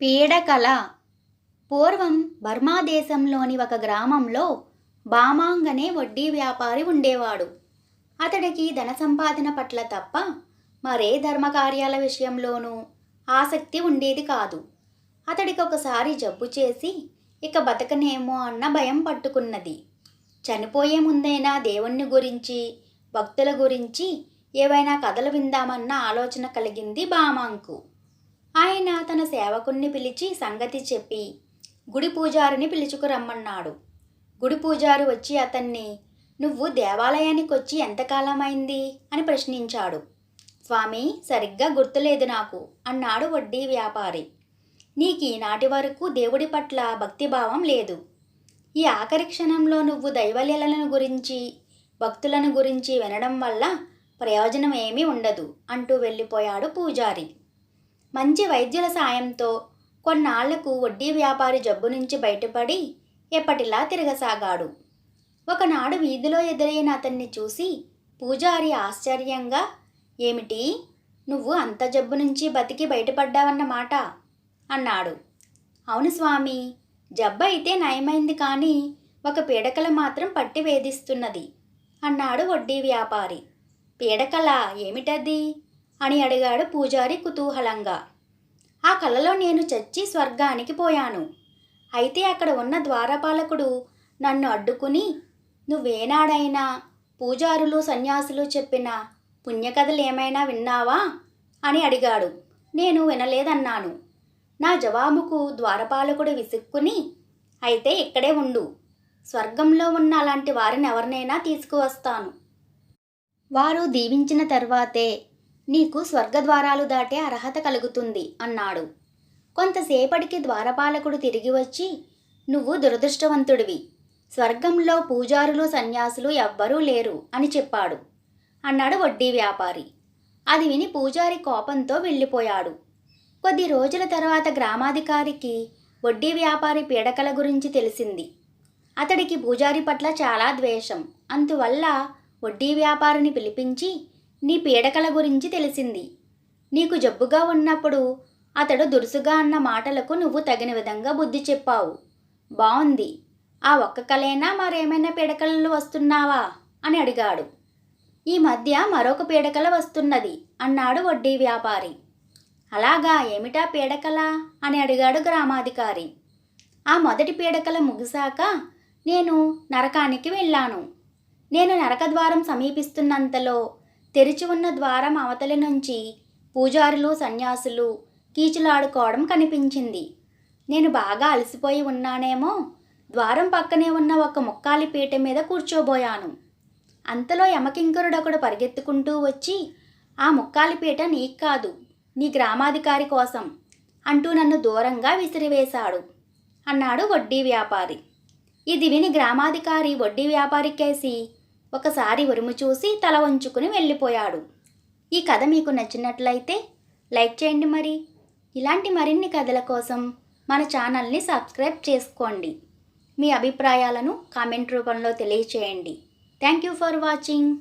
పీడకల పూర్వం బర్మా దేశంలోని ఒక గ్రామంలో బామాంగ్ అనే వడ్డీ వ్యాపారి ఉండేవాడు. అతడికి ధన సంపాదన పట్ల తప్ప మరే ధర్మకార్యాల విషయంలోనూ ఆసక్తి ఉండేది కాదు. అతడికి ఒకసారి జబ్బు చేసి ఇక బతకనేమో అన్న భయం పట్టుకున్నది. చనిపోయే ముందైనా దేవుణ్ణి గురించి భక్తుల గురించి ఏవైనా కథలు విందామన్న ఆలోచన కలిగింది బామాంకు. ఆయన తన సేవకుణ్ణి పిలిచి సంగతి చెప్పి గుడి పూజారిని పిలుచుకురమ్మన్నాడు గుడి పూజారి వచ్చి అతన్ని నువ్వు దేవాలయానికి వచ్చి ఎంతకాలమైంది అని ప్రశ్నించాడు. స్వామి సరిగ్గా గుర్తులేదు నాకు అన్నాడు వడ్డీ వ్యాపారి. నీకు ఈనాటి వరకు దేవుడి పట్ల భక్తిభావం లేదు. ఈ ఆఖరి క్షణంలో నువ్వు దైవలీలను గురించి భక్తులను గురించి వినడం వల్ల ప్రయోజనం ఏమీ ఉండదు అంటూ వెళ్ళిపోయాడు పూజారి. మంచి వైద్యుల సాయంతో కొన్నాళ్ళకు వడ్డీ వ్యాపారి జబ్బు నుంచి బయటపడి ఎప్పటిలా తిరగసాగాడు. ఒకనాడు వీధిలో ఎదురైన అతన్ని చూసి పూజారి ఆశ్చర్యంగా ఏమిటి? నువ్వు అంత జబ్బు నుంచి బతికి బయటపడ్డావన్నమాట అన్నాడు. అవును స్వామి జబ్బు అయితే నయమైంది కానీ ఒక పీడకల మాత్రం పట్టి వేధిస్తున్నది అన్నాడు వడ్డీ వ్యాపారి. పీడకల? ఏమిటది? అని అడిగాడు పూజారి కుతూహలంగా. ఆ కలలో నేను చచ్చి స్వర్గానికి పోయాను. అయితే అక్కడ ఉన్న ద్వారపాలకుడు నన్ను అడ్డుకుని నువ్వేనాడైనా పూజారులు సన్యాసులు చెప్పిన పుణ్యకథలు ఏమైనా విన్నావా? అని అడిగాడు. నేను వినలేదన్నాను. నా జవాబుకు ద్వారపాలకుడు విసుక్కుని అయితే ఇక్కడే ఉండు. స్వర్గంలో ఉన్న అలాంటి వారిని ఎవరినైనా తీసుకువస్తాను. వారు దీవించిన తర్వాతే నీకు స్వర్గద్వారాలు దాటే అర్హత కలుగుతుంది అన్నాడు. కొంతసేపటికి ద్వారపాలకుడు తిరిగి వచ్చి నువ్వు దురదృష్టవంతుడివి. స్వర్గంలో పూజారులు సన్యాసులు ఎవ్వరూ లేరు అని చెప్పాడు. అన్నాడు వడ్డీ వ్యాపారి. అది విని పూజారి కోపంతో వెళ్ళిపోయాడు. కొద్ది రోజుల తర్వాత గ్రామాధికారికి వడ్డీ వ్యాపారి పీడకల గురించి తెలిసింది. అతడికి పూజారి పట్ల చాలా ద్వేషం. అందువల్ల వడ్డీ వ్యాపారిని పిలిపించి నీ పీడకల గురించి తెలిసింది. నీకు జబ్బుగా ఉన్నప్పుడు అతడు దురుసుగా అన్న మాటలకు నువ్వు తగిన విధంగా బుద్ధి చెప్పావు. బాగుంది ఆ ఒక్క కలేనా మరేమైనా పీడకలలు వస్తున్నావా? అని అడిగాడు. ఈ మధ్య మరొక పీడకల వస్తున్నది అన్నాడు వడ్డీ వ్యాపారి. అలాగా ఏమిటా పీడకల? అని అడిగాడు గ్రామాధికారి. ఆ మొదటి పీడకల ముగిశాక నేను నరకానికి వెళ్ళాను. నేను నరక ద్వారం సమీపిస్తున్నంతలో తెరిచి ఉన్న ద్వారం అవతలి నుంచి పూజారులు సన్యాసులు కీచులాడుకోవడం కనిపించింది. నేను బాగా అలసిపోయి ఉన్నానేమో? ద్వారం పక్కనే ఉన్న ఒక ముక్కాలి పీట మీద కూర్చోబోయాను. అంతలో యమకింకరుడొకడు పరిగెత్తుకుంటూ వచ్చి ఆ ముక్కాలి పీట నీకు కాదు నీ గ్రామాధికారి కోసం అంటూ నన్ను దూరంగా విసిరివేశాడు. అన్నాడు వడ్డీ వ్యాపారి. ఇది విని గ్రామాధికారి వడ్డీ వ్యాపారికేసి ఒకసారి ఉరుము చూసి తల వంచుకుని వెళ్ళిపోయాడు. ఈ కథ మీకు నచ్చినట్లయితే లైక్ చేయండి మరి. ఇలాంటి మరిన్ని కథల కోసం మన ఛానల్ని సబ్స్క్రైబ్ చేసుకోండి. మీ అభిప్రాయాలను కామెంట్ రూపంలో తెలియచేయండి. Thank you for watching.